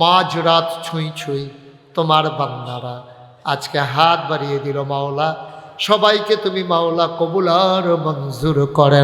মাঝ রাত ছুঁই ছুঁই তোমার বান্দারা। আজকে হাত বাড়িয়ে দিল মাওলা, সবাইকে তুমি মাওলা কবুল আর মঞ্জুর করে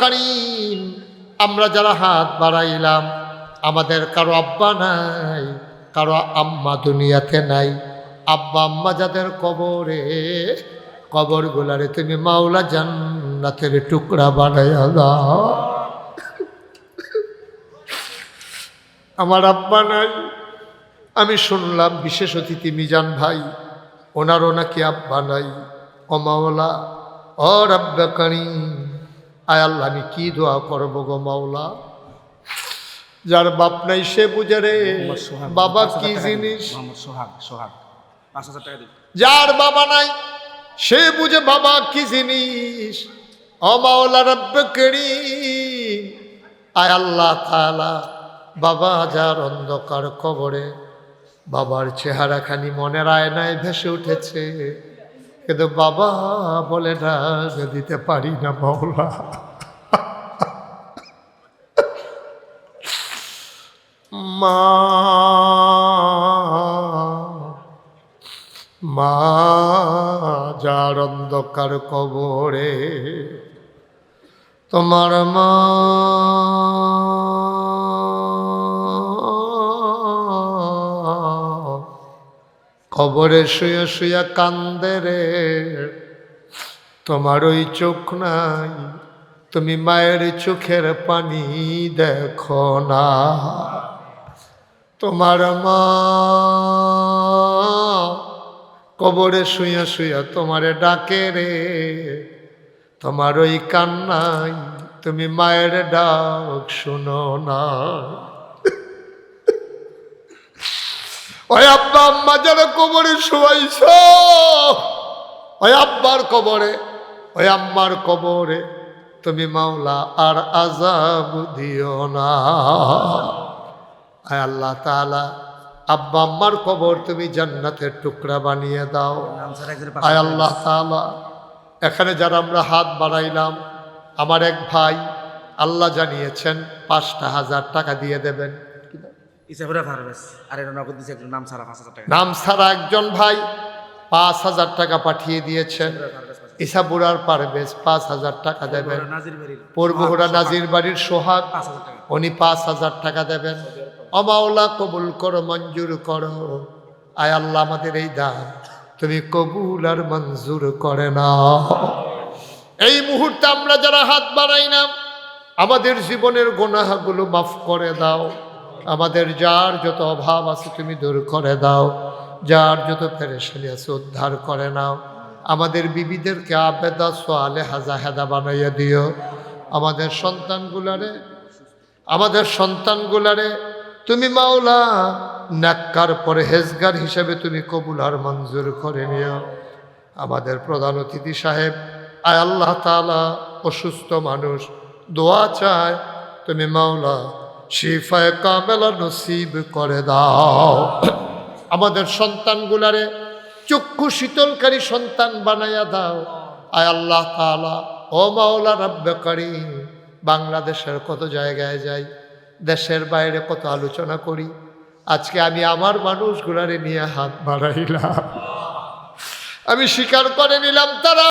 করিম, আমরা যারা হাত বাড়াইলাম, আমাদের কারও আব্বা নাই, কারও আম্মা দুনিয়াতে নাই। আব্বা আম্মা যাদের কবরে কবর গুলারে তুমি মাওলা জান্নাতের টুকরা বানাইয়া দাও। আমার আব্বা নাই। আমি শুনলাম বিশেষ অতিথি মিজান ভাই ওনারও নাকি আব্বা নাই। অমাওলা ও রাব্বা কারি আয় আল্লাহ আমি কি দোয়া করব গো মাওলা? যার বাপ নাই সে বুঝে রে বাবা কি জিনিস? যার বাবা নাই সে বুঝে বাবা কি জিনিস? অমাওলা রব্বে করি আয় আল্লাহ তাআলা বাবা যার অন্ধকার কবরে, বাবার চেহারাখানি মনের আয়নায় ভেসে উঠেছে। কিন্তু বাবা বলে, না দিতে পারি না মাওলা। মা মা যার অন্ধকার কবরে, তোমার মা কবরে শুয়ে শুয়ে কান্দে রে। তোমার ওই চোখ নাই, তুমি মায়ের চোখের পানি দেখো না। তোমার মা কবরে শুয়া শুয়া তোমারে ডাকে রে। তোমার ওই কান্নাই তুমি মায়ের ডাক শুনো না। ওই আব্বা আম্মা যারা কবরে শুয়াইছ ওই আব্বার কবরে ওই আম্মার কবরে তুমি মাওলা আর আজাব দিও না। আয় আল্লাহ তাআলা আব্বা আম্মার কবর তুমি জান্নাতের টুকরা বানিয়ে দাও। আয় আল্লাহ তাআলা এখানে যারা আমরা হাত বাড়াইলাম আমার এক ভাই আল্লাহ জানিয়েছেন পাঁচটা হাজার টাকা দিয়ে দেবেন। ইসাফুরা ফারবেস। আর এটা নগদ দিচ্ছে একজন নাম ছাড়া পাঁচ হাজার টাকা। নাম ছাড়া একজন ভাই পাঁচ হাজার টাকা পাঠিয়ে দিয়েছেন। ইসাবুরার পারবেজ পাঁচ হাজার। টাকা দেবেন। পূর্বহুরা নাজির বাড়ির সোহাগ উনি পাঁচ হাজার টাকা দেবেন। অমাওলা কবুল করো মঞ্জুর করো। আয় আল্লাহ আমাদের এই দান তুমি কবুল আর মঞ্জুর করে না এই মুহূর্তে আমরা যারা হাত বাড়াই না আমাদের জীবনের গোনাহাগুলো মাফ করে দাও। আমাদের যার যত অভাব আছে তুমি দূর করে দাও। যার যত ফেরেশানি আছে উদ্ধার করে নাও। আমাদের বিবিদেরকে আবেদা সোয়ালে হাজা হেদা বানাইয়া দিও। আমাদের সন্তানগুলারে আমাদের সন্তানগুলারে তুমি মাওলা নাক্কার পরে হেজগার হিসেবে তুমি কবুল আর মঞ্জুর করে নিও। আমাদের প্রধান অতিথি সাহেব, আয় আল্লাহ তাআলা, অসুস্থ মানুষ, দোয়া চায়, তুমি মাওলা শিফায় কামেলা নসিব করে দাও। আমাদের সন্তানগুলারে চক্ষু শীতলকারী সন্তান বানাইয়া দাও। আয় আল্লাহ তাআলা, ও মাওলা রাব্বে করিম, বাংলাদেশের কত জায়গায় যাই, দেশের বাইরে কত আলোচনা করি। আজকে আমি আমার মানুষগুলারে নিয়ে হাত বাড়াইলাম। আমি স্বীকার করে নিলাম, তারা